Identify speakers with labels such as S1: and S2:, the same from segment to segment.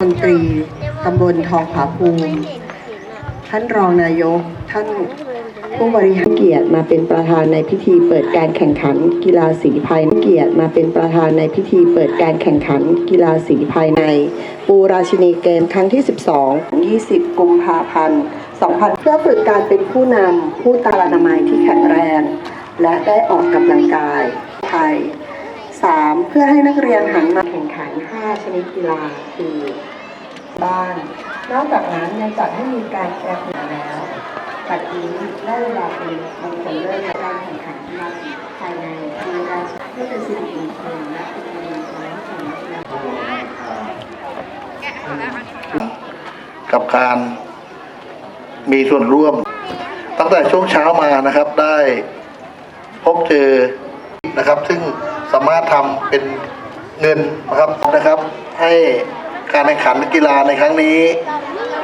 S1: มนตรีตำบลทองผาภูมิ ท่านรองนายก ท่านผู้บริหารเกียรติมาเป็นประธานในพิธีเปิดการแข่งขันกีฬาสีภายในเกียรติมาเป็นประธานในพิธีเปิดการแข่งขันกีฬาสีภายใน ปูราชินีเกมครั้งที่ 12 20 กุมภาพันธ์ 2000 เพื่อฝึกการเป็นผู้นำผู้ตาอนามัยที่แข็งแรง และได้ออกกำลังกายไทย 3. เพื่อให้นักเรียนหันมาแข่งขัน 5 ชนิดกีฬาคือบ้าน นอกจากนั้นยังจัดให้มีการแสดงผลแล้วปัจจุบันได้เวลาเป็นมงคลเลิศในการแข่งขันกีฬาสีภายในกีฬาเพื่อเป็นสิริมงคลและเป็นกำลังใจให้กับนักกีฬา
S2: กับการมีส่วนร่วม ตั้งแต่ช่วงเช้ามานะครับได้พบเจอนะครับซึ่ง สามารถทำเป็นเงินนะครับนะครับ ให้การแข่งขันกีฬาในครั้งนี้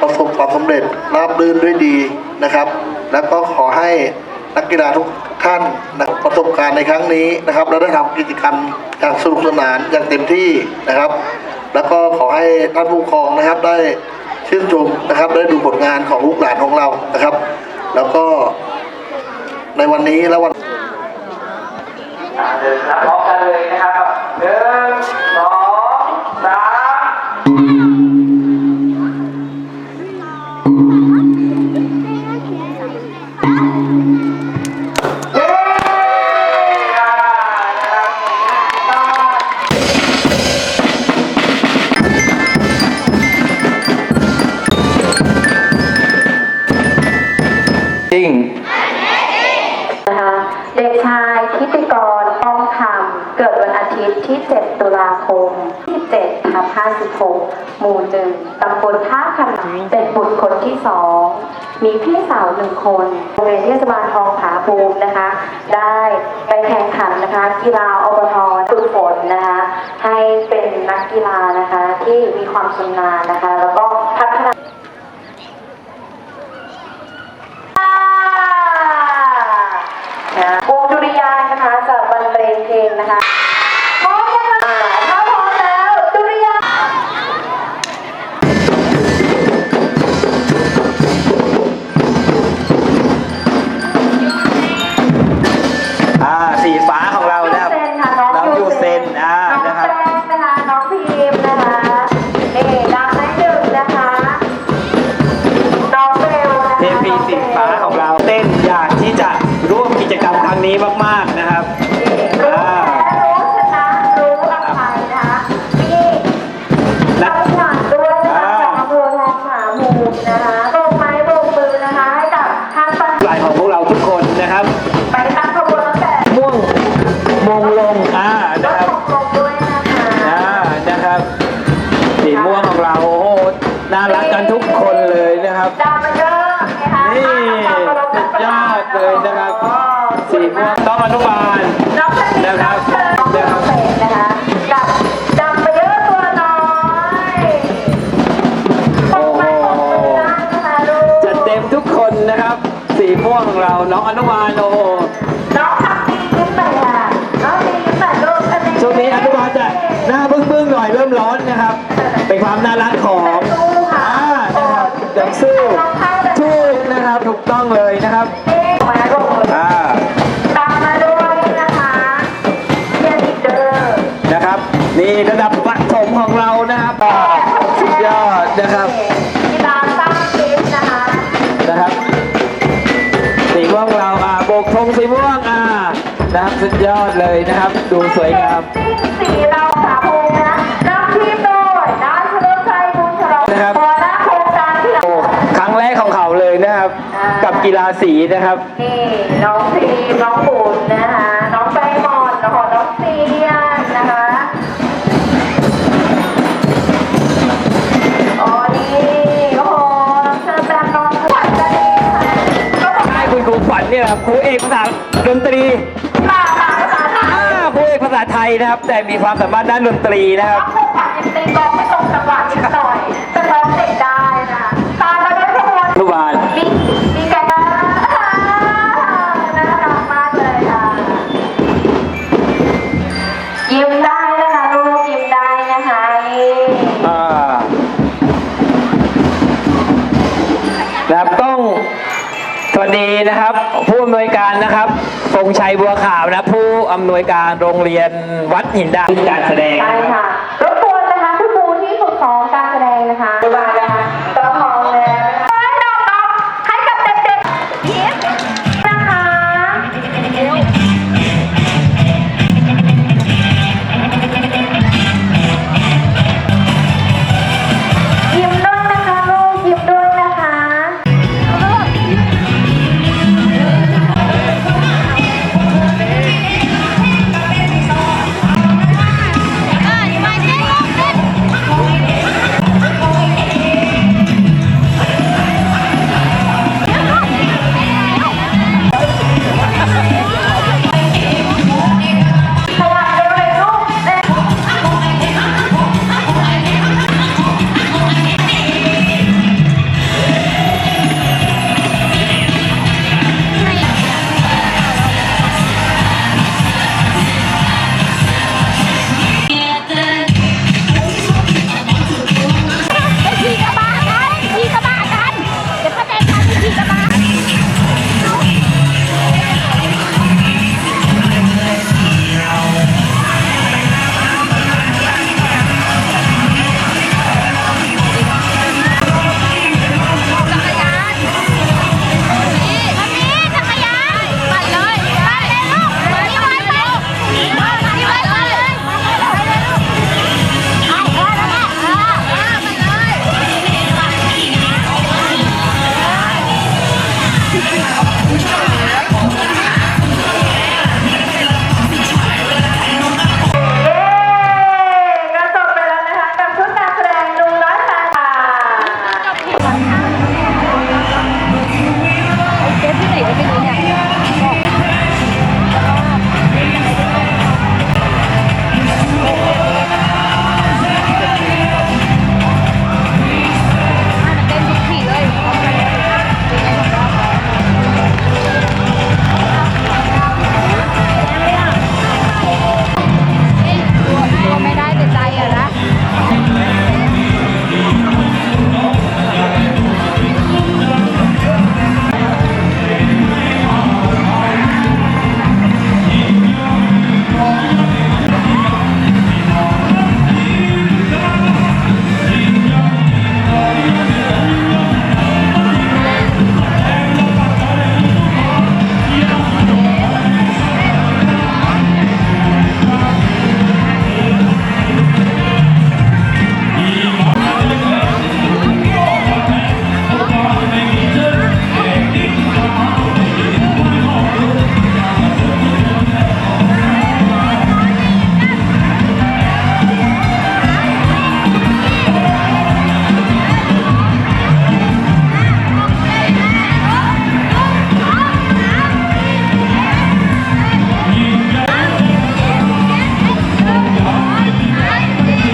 S2: ประสบความสำเร็จราบรื่นด้วยดีนะครับ แล้วก็ขอให้นักกีฬาทุกท่านนะประสบการณ์ในครั้งนี้นะครับแล้วได้ทำกิจกรรมอย่างสนุกสนานอย่างเต็มที่นะครับ แล้วก็ขอให้ท่านผู้ปกครองนะครับได้ชื่นชมนะครับได้ดูผลงานของลูกหลานของเรานะครับ แล้วก็ในวันนี้และวัน
S3: คม
S4: 27ทับ56 หมู่หนึ่งตำบลท่าขนเป็นบุตรคนที่สองมีพี่สาวหนึ่งคนโรงเรียนเทศบาลทองผาภูมินะคะ ได้ไปแข่งขันนะคะกีฬาอบทฝึกฝนนะคะ ให้เป็นนักกีฬานะคะที่มีความชำนาญนะคะ แล้วก็พัฒ นี้มา
S3: กๆนะครับ
S4: น้องอนุบา
S3: ลโอ้โหน้
S4: อ
S3: ง
S4: ทำดียิ้มหน่อยค่ะน้องดียิ้มหน่อยลูกอันนี้
S3: ช่วงนี้อนุบาลจะหน้าบึ้งๆหน่อยเริ่มร้อนนะครับ เป็นความน่ารักของ
S4: สู้ค่ะ
S3: อ่านะครับยังสู้ถูกนะครับถูกต้องเลยนะครับ
S4: มาลูก
S3: อ่า
S4: ตามมาด้วยนะคะเชียร์ลีเดอร์
S3: นะครับ นี่ระดับปฐม สวยงาม
S4: จิ้มสีเราสาภูมินะนำทีมโดยนายเฉลิมชัยบุญฉลอง
S3: นะครับ
S4: หัวหน้าโครงการที่เรา
S3: โอ้ครั้งแรกของเขาเลยนะครับ กับกีฬาสีนะครับ
S4: นี่น้องพีน้องบุญนะคะน้องใบหมอนน้องน้องเซียนนะคะโอ้นี่โอ้โหน้องเชิญแบมน้องขวัญใจค่ะก็บอก
S3: ให้คุณครูฝันเนี่ยครับครูเอกภาษาดนตรี
S4: ษาไทย
S3: นะครับ แต่มีความสามารถด้านดนตรีนะครับ
S4: เป็นกองไม่ตรงจังหวะนิดหน่อยแต่ร้องเด็กได้นะตามมาด้วยพว
S3: กนุบาล
S4: มีมีกันนะน่ารักมากเลยค่ะยิ้มได้นะคะลูกยิ้มได้นะคะนะ
S3: ครับต้อ ดีนะครับ ผู้อำนวยการนะครับทรงชัยบัวขาวนะผู้อำนวยการโรงเรียนวัดหินดาการแสดง ใช่ค่ะ
S4: รบกวนนะคะคุณครูที่ฝึกสอนการแสดงนะคะ